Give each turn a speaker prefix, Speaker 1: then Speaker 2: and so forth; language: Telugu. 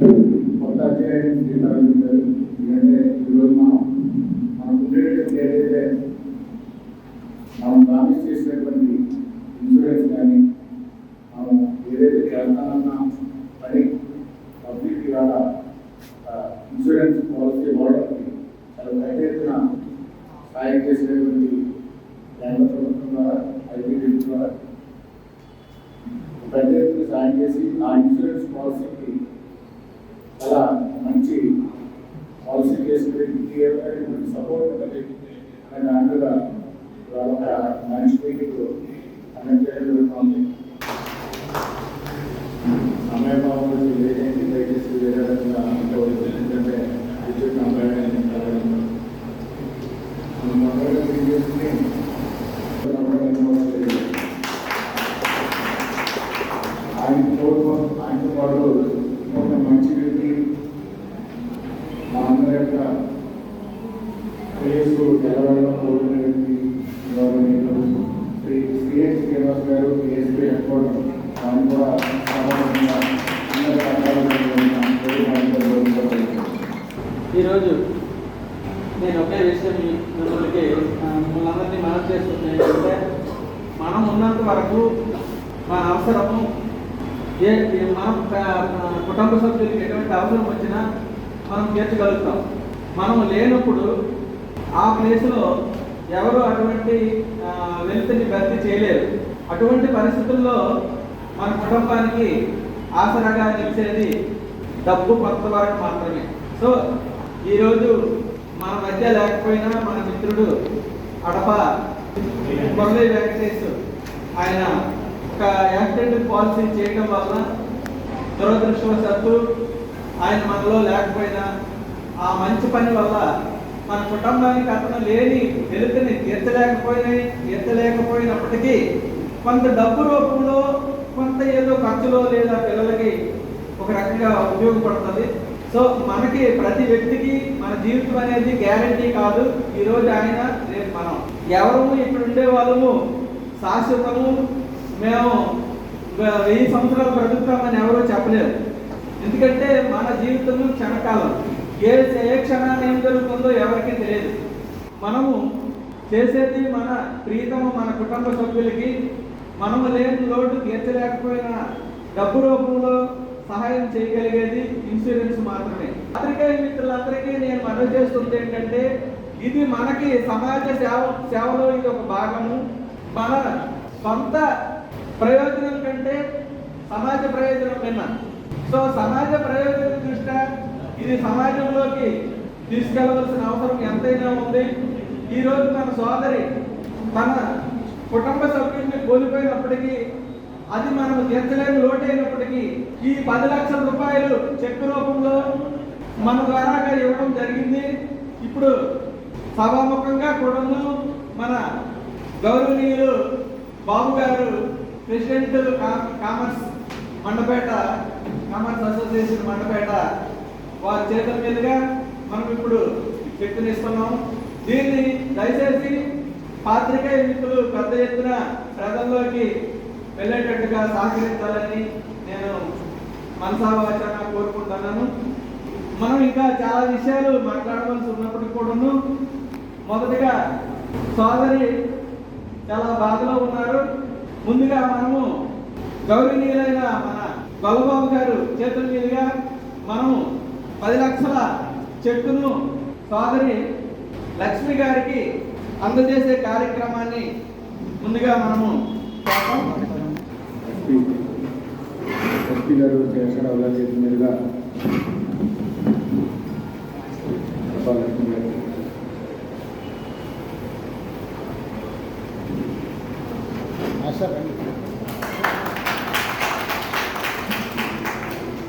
Speaker 1: కొత్త అధ్యాయాన్ని శ్రీకారించారు ఎందుకంటే ఈరోజు మనం మనకు ఉండేటటువంటి ఏదైతే మనం ప్రామిస్ చేసినటువంటి ఇన్సూరెన్స్ కానీ మనం ఏదైతే చేస్తానన్న పని పబ్లిక్ ఇవాళ ఇన్సూరెన్స్ పాలసీ ఇవ్వడానికి చాలా పెద్ద ఎత్తున సాయం చేసినటువంటి కేంద్ర ప్రభుత్వం ద్వారా ద్వారా పెద్ద ఎత్తున సాయం చేసి ఆ ఇన్సూరెన్స్ పాలసీకి చాలా మంచి పాలసీ చేసినటువంటి సపోర్ట్ ఉంటుంది అనే దాంట్లో వాళ్ళ మంచి మీటింగ్ అటెండ్ చేయడం జరుగుతుంది సమయభావంలో లేదంటే దయచేసి వేరే రకంగా ఎందుకంటే విద్యుత్ కంపెనీ మొదలుగా తీసుకుని ఆయన తోడు పాటు గారు ఏఎస్పీ హెడ్ క్వార్టర్ ఆయన కూడా
Speaker 2: ఈరోజు నేను ఒకే విషయం మీ మిమ్మల్ని మిమ్మల్ని అందరినీ మనం చేస్తుంది ఏంటంటే మనం ఉన్నంత వరకు మన అవసరము ఏ ఏ మనం కుటుంబ సభ్యులకి ఎటువంటి అవసరం వచ్చినా మనం తీర్చగలుగుతాం. మనం లేనప్పుడు ఆ ప్లేస్లో ఎవరు అటువంటి వెలుతుని భర్తీ చేయలేరు. అటువంటి పరిస్థితుల్లో మన కుటుంబానికి ఆసరాగా నిలిచేది డబ్బు కొత్త వరకు మాత్రమే. సో ఈరోజు మన మధ్య లేకపోయినా మన మిత్రుడు అడప మురళీ వెంకటేష్ ఆయన ఒక యాక్సిడెంట్ పాలసీ చేయడం వల్ల దురదృష్టవశాత్తు ఆయన మనలో లేకపోయినా ఆ మంచి పని వల్ల మన కుటుంబానికి అతను లేని వెలుతుని తీర్చలేకపోయినా తీర్చలేకపోయినప్పటికీ కొంత డబ్బు రూపంలో కొంత ఏదో ఖర్చులో లేదా పిల్లలకి ఒక రకంగా ఉపయోగపడుతుంది. సో మనకి ప్రతి వ్యక్తికి మన జీవితం అనేది గ్యారంటీ కాదు. ఈరోజు ఆయన రేపు మనం. ఎవరు ఇక్కడ ఉండే వాళ్ళము శాశ్వతము. మేము వెయ్యి సంవత్సరాలు బ్రతుకుతామని ఎవరో చెప్పలేరు. ఎందుకంటే మన జీవితము క్షణకాలం. ఏ ఏ క్షణాన్ని ఏం జరుగుతుందో ఎవరికీ తెలియదు. మనము చేసేది మన ప్రీతము మన కుటుంబ సభ్యులకి మనము లేని లోటు తీర్చలేకపోయినా డబ్బు రూపంలో సహాయం చేయగలిగేది ఇన్సూరెన్స్ మాత్రమే. పత్రికేయ మిత్రులందరికీ నేను మనవి చేస్తుంది ఏంటంటే ఇది మనకి సమాజ సేవ సేవలో ఇది ఒక భాగము. మన సొంత ప్రయోజనం కంటే సమాజ ప్రయోజనం విన్నా సో సమాజ ప్రయోజనం దృష్ట్యా ఇది సమాజంలోకి తీసుకెళ్ళవలసిన అవసరం ఎంతైనా ఉంది. ఈరోజు మన సోదరి మన కుటుంబ సభ్యుల్ని కోల్పోయినప్పటికీ అది మనం తీర్చలేని అయినప్పటికీ ఈ పది లక్షల రూపాయలు చెక్ రూపంలో మన ద్వారాగా ఇవ్వడం జరిగింది. ఇప్పుడు సభాముఖంగా కూడాను మన గౌరవనీయులు బాబు గారు ప్రెసిడెంట్ కా- commerce Mandapeta commerce association Mandapeta వారి చేతుల మీదుగా మనం ఇప్పుడు చెక్కునిస్తున్నాం దీన్ని దయచేసి పాత్రికేయ మిత్రులు పెద్ద ఎత్తున ప్రజల్లోకి వెళ్ళేటట్టుగా సహకరించాలని నేను మనసావాచన కోరుకుంటున్నాను. మనం ఇంకా చాలా విషయాలు మాట్లాడవలసి ఉన్నప్పటికీ కూడాను మొదటిగా సోదరి చాలా బాధలో ఉన్నారు. ముందుగా మనము గౌరవనీయులైన మన గొల్లబాబు గారు చేతుల మీదుగా మనము పది లక్షల చెట్టును సోదరి లక్ష్మి గారికి అందజేసే కార్యక్రమాన్ని ముందుగా మనము చేద్దాం.
Speaker 1: ఎస్పీ గారు శేషరావు గారి చేతి మీదుగా చెప్పాలనుకుంటున్నారు
Speaker 3: రండి